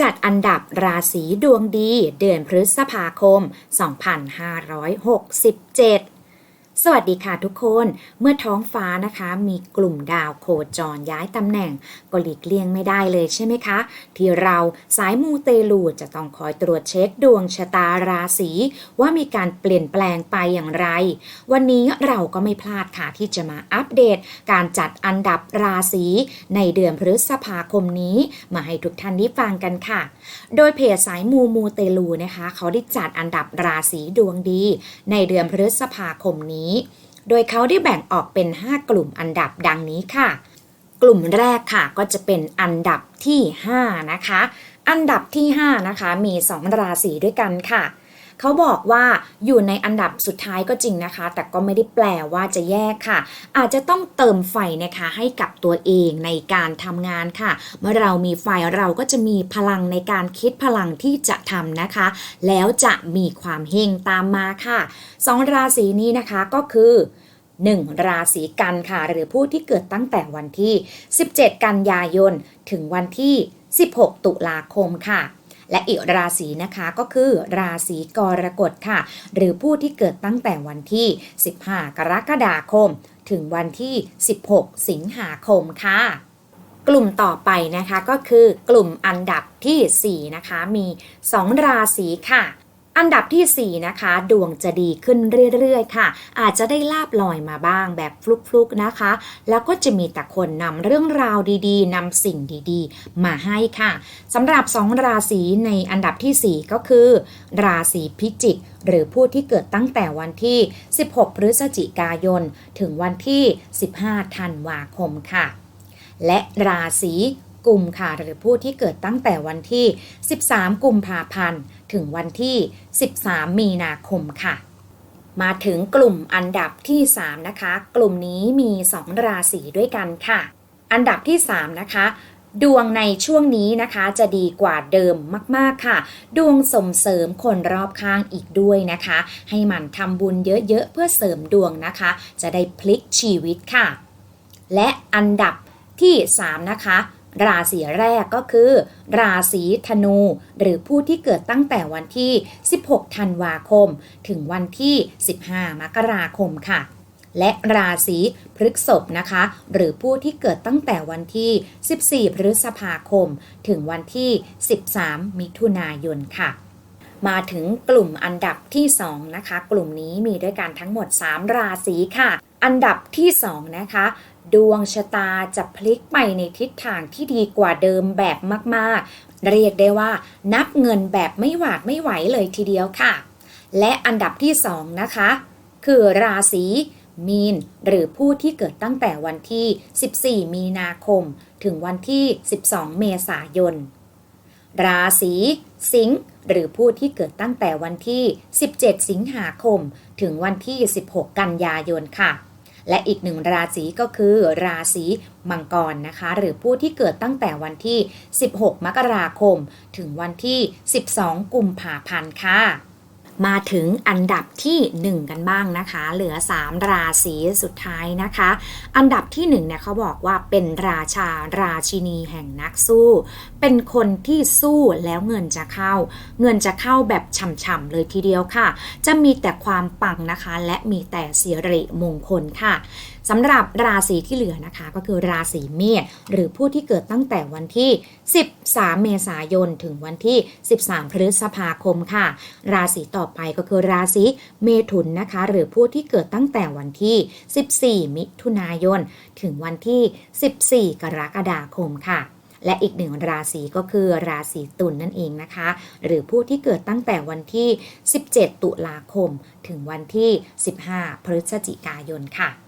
จัดอันดับราศีดวงดีเดือนพฤษภาคม 2567 สวัสดีค่ะทุกคน เมื่อท้องฟ้านะคะมีกลุ่มดาวโคจรย้ายตำแหน่ง ก็หลีกเลี่ยงไม่ได้เลยใช่ไหมคะ ที่เราสายมูเตลูจะต้องคอยตรวจเช็คดวงชะตาราศีว่ามีการเปลี่ยนแปลงไปอย่างไร วันนี้เราก็ไม่พลาดค่ะที่จะมาอัปเดต การจัดอันดับราศีในเดือนพฤษภาคมนี้ มาให้ทุกท่านได้ฟังกันค่ะ โดยเพจสายมูมูเตลูนะคะ เขาได้จัดอันดับราศีดวงดี ในเดือนพฤษภาคมนี้โดยเขาได้แบ่งออกเป็น 5 กลุ่มอันดับดังนี้ค่ะ กลุ่มแรกค่ะก็จะเป็นอันดับที่ 5 นะคะ อันดับที่ 5 นะคะ มี 2 ราศีด้วยกันค่ะ เขาบอกว่าอยู่ในอันดับสุดท้ายก็จริงนะคะ แต่ก็ไม่ได้แปลว่าจะแยกค่ะ อาจจะต้องเติมไฟนะคะให้กับตัวเองในการทำงานค่ะ เมื่อเรามีไฟเราก็จะมีพลังในการคิดพลังที่จะทำนะคะ แล้วจะมีความเฮงตามมาค่ะสองราศีนี้นะคะก็คือ 1. ราศีกันค่ะ หรือผู้ที่เกิดตั้งแต่วันที่ 17 กันยายน ถึงวันที่ 16 ตุลาคมค่ะ และอีกราศีนะคะก็คือราศีกรกฎค่ะ หรือผู้ที่เกิดตั้งแต่วันที่ 15 กรกฎาคม ถึงวันที่ 16 สิงหาคมค่ะกลุ่มต่อไปนะคะก็คือกลุ่มอันดับทีสี่4 นะคะ มี 2 ราศีค่ะ อันดับทีสี่ 4 นะคะ ดวงจะดีขึ้นเรื่อยๆ ค่ะ อาจจะได้ลาบลอยมาบ้างแบบฟลุกๆนะคะ แล้วก็จะมีแต่คนนำเรื่องราวดีๆนำสิ่งดีๆ มาให้ค่ะสำหรับ 2 ราศีในอันดับทีสี่ 4 ก็คือ ราศีพิจิกหรือผู้ที่เกิดตั้งแต่วันที่ 16 พฤศจิกายน ถึงวันที่ 15 ธันวาคมค่ะ และราศีกุมค่ะหรือผู้ที่เกิดตั้งแต่วันที่ 13 กุมภาพันธ์ ถึงวันที่ 13 มีนาคมค่ะ มาถึงกลุ่มอันดับที่ 3 นะคะ กลุ่มนี้มี 2 ราศีด้วยกันค่ะ อันดับที่ 3 นะคะดวงในช่วงนี้นะคะจะดีกว่าเดิมมากๆค่ะ ดวงส่งเสริมคนรอบข้างอีกด้วยนะคะ ให้มันทำบุญเยอะๆเพื่อเสริมดวงนะคะ จะได้พลิกชีวิตค่ะ และอันดับที่ 3 นะคะ ราศีแรกก็คือ ราศีธนู หรือผู้ที่เกิดตั้งแต่วันที่ 16 ธันวาคม ถึงวันที่ 15 มกราคมค่ะ และราศีพฤกษภนะคะ หรือผู้ที่เกิดตั้งแต่วันที่ 14 พฤษภาคม ถึงวันที่ 13 มิถุนายนค่ะมาถึงกลุ่มอันดับที่ 2 นะคะ กลุ่มนี้มีด้วยกันทั้งหมด 3 ราศีค่ะ อันดับที่ 2 นะคะ ดวงชะตาจะพลิกไปในทิศทางที่ดีกว่าเดิมแบบมากๆ เรียกได้ว่า นับเงินแบบไม่หวาดไม่ไหวเลยทีเดียวค่ะ และอันดับที่ 2 นะคะ คือราศีมีน หรือผู้ที่เกิดตั้งแต่วันที่ 14 มีนาคม ถึงวันที่ 12 เมษายน ราศีสิงห์หรือผู้ที่เกิดตั้งแต่วันที่ 17 สิงหาคม ถึงวันที่ 16 กันยายนค่ะ และอีกหนึ่งราศีก็คือราศีมังกรนะคะ หรือผู้ที่เกิดตั้งแต่วันที่ 16 มกราคม ถึงวันที่ 12 กุมภาพันธ์ค่ะ มาถึงอันดับที่ 1 กันบ้างนะคะ เหลือ 3 ราศีสุดท้ายนะคะ อันดับที่1เนี่ยเขาบอกว่าเป็นราชาราชินีแห่งนักสู้ เป็นคนที่สู้แล้วเงินจะเข้า เงินจะเข้าแบบฉ่ำๆเลยทีเดียวค่ะ จะมีแต่ความปังนะคะ และมีแต่สิริมงคลค่ะสำหรับราศีที่เหลือนะคะก็คือราศีเมษหรือผู้ที่เกิดตั้งแต่วันที่ 13 เมษายนถึงวันที่ 13 พฤษภาคมค่ะ ราศีต่ออไปก็คือราศีเมถุนนะคะ หรือผู้ที่เกิดตั้งแต่วันที่ 14 มิถุนายน ถึงวันที่ 14 กรกฎาคมค่ะและอีกหนึ่งราศีก็คือราศีตุลนนั่นเองนะคะ หรือผู้ที่เกิดตั้งแต่วันที่ 17 ตุลาคม ถึงวันที่ 15 พฤศจิกายนค่ะ